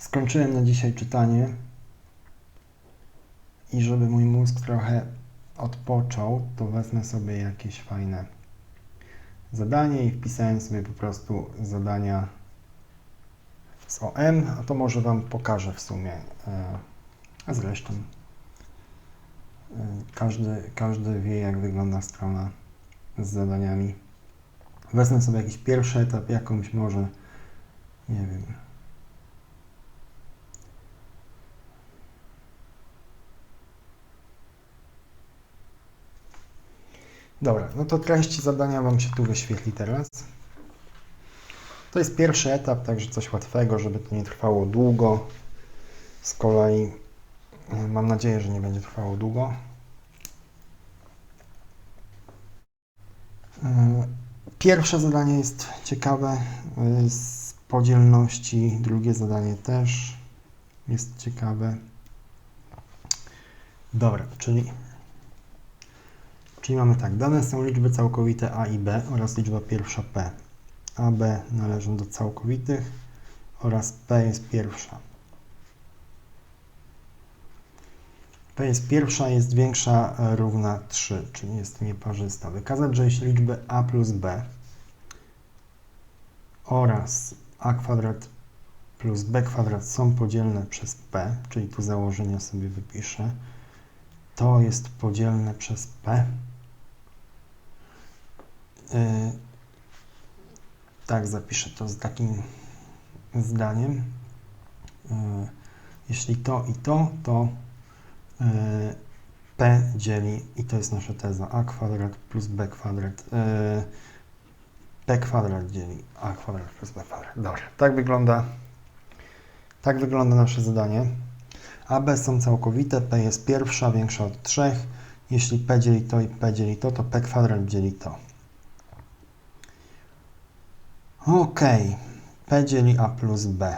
Skończyłem na dzisiaj czytanie i żeby mój mózg trochę odpoczął, to wezmę sobie jakieś fajne zadanie i wpisałem sobie po prostu zadania z OM, a to może Wam pokażę w sumie. E, A zresztą e, każdy, każdy wie, jak wygląda strona z zadaniami. Wezmę sobie jakiś pierwszy etap, jakąś może, nie wiem, Dobra, no to treść zadania Wam się tu wyświetli teraz. To jest pierwszy etap, także coś łatwego, żeby to nie trwało długo. Z kolei e, mam nadzieję, że nie będzie trwało długo. E, Pierwsze zadanie jest ciekawe e, z podzielności, drugie zadanie też jest ciekawe. Dobra, czyli Czyli mamy tak, dane są liczby całkowite a i b oraz liczba pierwsza p. a, b należą do całkowitych oraz p jest pierwsza. p jest pierwsza, jest większa, e, równa 3, czyli jest nieparzysta. Wykazać, że jeśli liczby a plus b oraz a kwadrat plus b kwadrat są podzielne przez p, czyli tu założenia sobie wypiszę, to jest podzielne przez p. Yy, tak, zapiszę to z takim zdaniem. Yy, jeśli to i to, to yy, p dzieli, i to jest nasza teza, a kwadrat plus b kwadrat, p kwadrat dzieli a kwadrat plus b kwadrat. Dobrze, tak wygląda, tak wygląda nasze zadanie. A, B są całkowite, P jest pierwsza, większa od 3. Jeśli P dzieli to i P dzieli to, to P kwadrat dzieli to. Ok, P dzieli A plus B.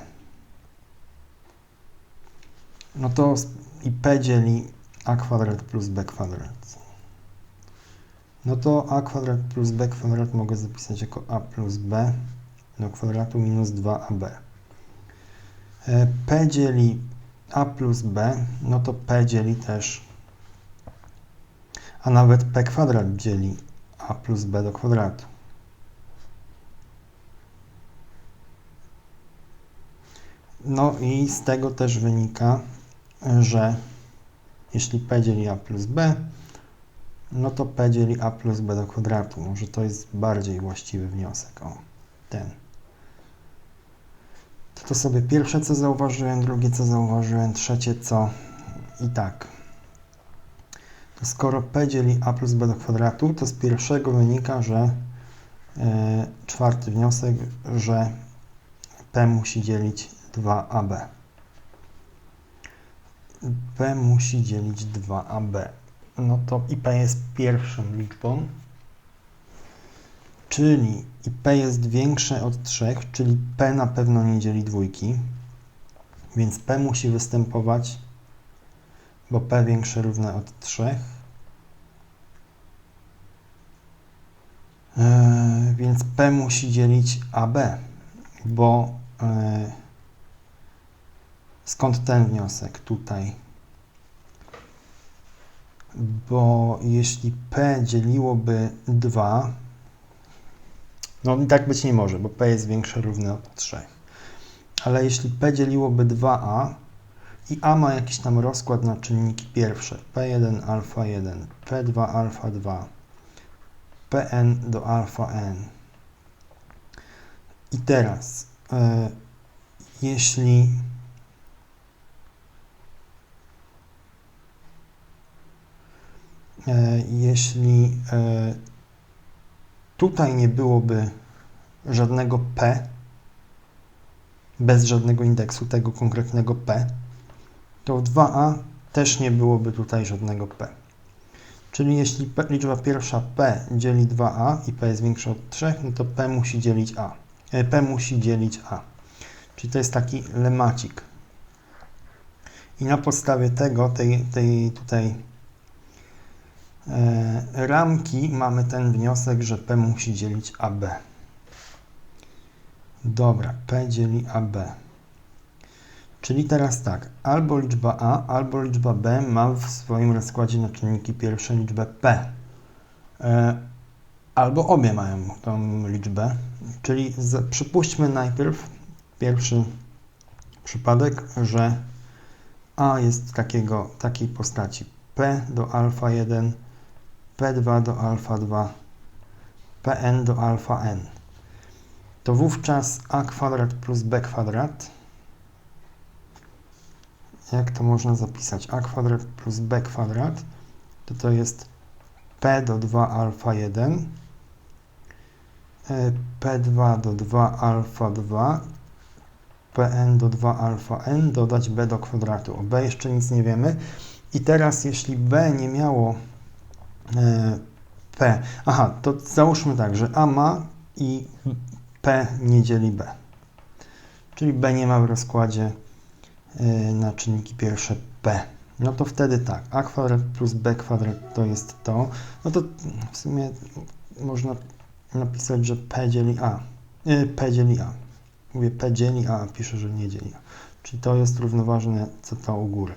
No to i P dzieli A kwadrat plus B kwadrat. No to A kwadrat plus B kwadrat mogę zapisać jako A plus B do kwadratu minus 2AB. E, P dzieli a plus b, no to p dzieli też, a nawet p kwadrat dzieli a plus b do kwadratu. No i z tego też wynika, że jeśli p dzieli a plus b, no to p dzieli a plus b do kwadratu. Może to jest bardziej właściwy wniosek. O, ten. To, to sobie pierwsze, co zauważyłem, drugie, co zauważyłem, trzecie, co i tak. To skoro p dzieli a plus b do kwadratu, to z pierwszego wynika, że yy, czwarty wniosek, że p musi dzielić 2ab. p musi dzielić 2ab. No to i p jest pierwszą liczbą, czyli i p jest większe od 3, czyli p na pewno nie dzieli dwójki, więc p musi występować, bo p większe równe od 3. Yy, więc p musi dzielić AB, bo yy, skąd ten wniosek tutaj? Bo jeśli p dzieliłoby 2, no i tak być nie może, bo p jest większe równe od 3. Ale jeśli p dzieliłoby 2a i a ma jakiś tam rozkład na czynniki pierwsze, p1 alfa 1, p2 alfa 2, pn do alfa n. I teraz, y, jeśli jeśli y, tutaj nie byłoby żadnego P, bez żadnego indeksu tego konkretnego P, to w 2a też nie byłoby tutaj żadnego P. Czyli jeśli P, liczba pierwsza P dzieli 2a i P jest większe od 3, no to P musi dzielić A. E, P musi dzielić A. Czyli to jest taki lemacik. I na podstawie tego, tej, tej tutaj E, ramki mamy ten wniosek, że P musi dzielić AB. Dobra, P dzieli AB. Czyli teraz tak, albo liczba a, albo liczba b ma w swoim rozkładzie na czynniki pierwsze liczbę p. E, albo obie mają tą liczbę. Czyli z, przypuśćmy najpierw pierwszy przypadek, że a jest takiego, takiej postaci p do alfa 1, p2 do alfa 2, pn do alfa n. To wówczas a kwadrat plus b kwadrat jak to można zapisać? a kwadrat plus b kwadrat to to jest p do 2 alfa 1 e, p2 do 2 alfa 2 pn do 2 alfa n dodać b do kwadratu. O b jeszcze nic nie wiemy. I teraz jeśli b nie miało p, aha, to załóżmy tak, że a ma i p nie dzieli b. Czyli b nie ma w rozkładzie Y, na czynniki pierwsze p. No to wtedy tak, a kwadrat plus b kwadrat to jest to. No to w sumie można napisać, że p dzieli a. Y, p dzieli a. Mówię p dzieli a, a piszę, że nie dzieli a. Czyli to jest równoważne co to u góry.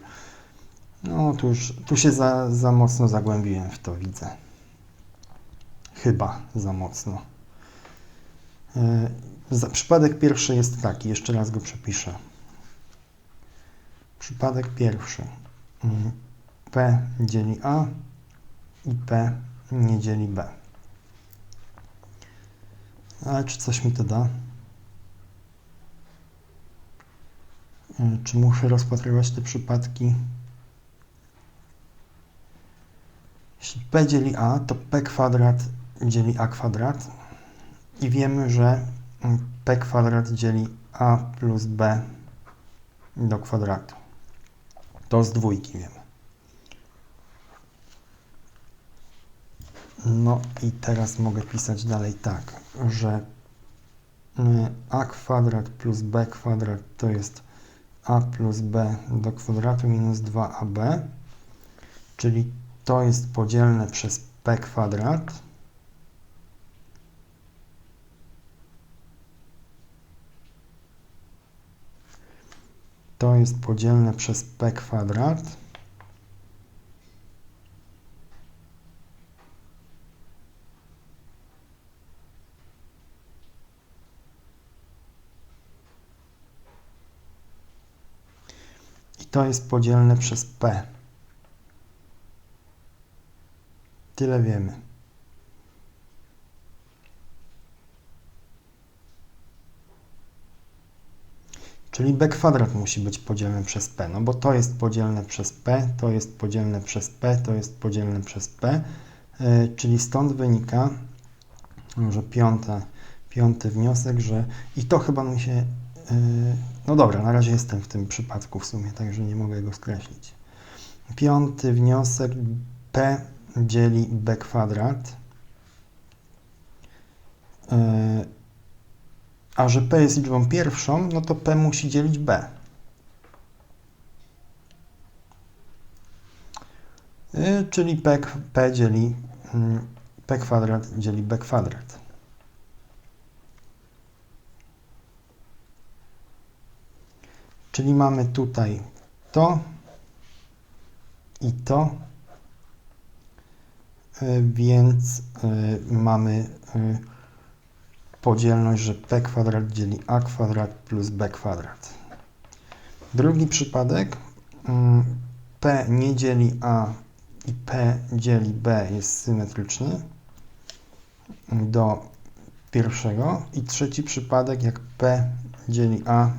No tu już, tu się za, za mocno zagłębiłem w to, widzę. Chyba za mocno. Yy, przypadek pierwszy jest taki, jeszcze raz go przepiszę. Przypadek pierwszy. Mm, P dzieli A i P nie dzieli B. Ale czy coś mi to da? Y, czy muszę rozpatrywać te przypadki? Jeśli P dzieli A, to P kwadrat dzieli A kwadrat i wiemy, że P kwadrat dzieli A plus B do kwadratu. To z dwójki wiemy. No i teraz mogę pisać dalej tak, że y, a kwadrat plus b kwadrat to jest a plus b do kwadratu minus 2ab, czyli to jest podzielne przez p kwadrat to jest podzielne przez p kwadrat. I to jest podzielne przez p. Tyle wiemy. Czyli b kwadrat musi być podzielny przez p, no bo to jest podzielne przez p, to jest podzielne przez p, to jest podzielne przez p, yy, czyli stąd wynika, może piąte, piąty wniosek, że i to chyba mi się, yy, no dobra, na razie jestem w tym przypadku w sumie, także nie mogę go skreślić. Piąty wniosek, p dzieli b kwadrat, yy, a że p jest liczbą pierwszą, no to p musi dzielić b. Yy, czyli p, p dzieli yy, p kwadrat dzieli b kwadrat. Czyli mamy tutaj to i to, więc yy, mamy yy, podzielność, że p kwadrat dzieli a kwadrat plus b kwadrat. Drugi przypadek, mm, p nie dzieli a i p dzieli b jest symetryczny do pierwszego. I trzeci przypadek, jak p dzieli a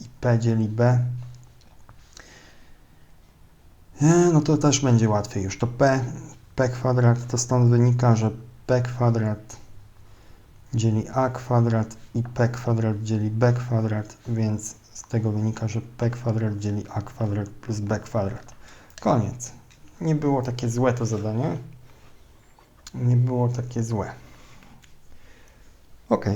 i p dzieli b, e, no to też będzie łatwiej już. To p, p kwadrat, to stąd wynika, że p kwadrat dzieli a kwadrat i p kwadrat dzieli b kwadrat, więc z tego wynika, że p kwadrat dzieli a kwadrat plus b kwadrat. Koniec. Nie było takie złe to zadanie. Nie było takie złe. Ok.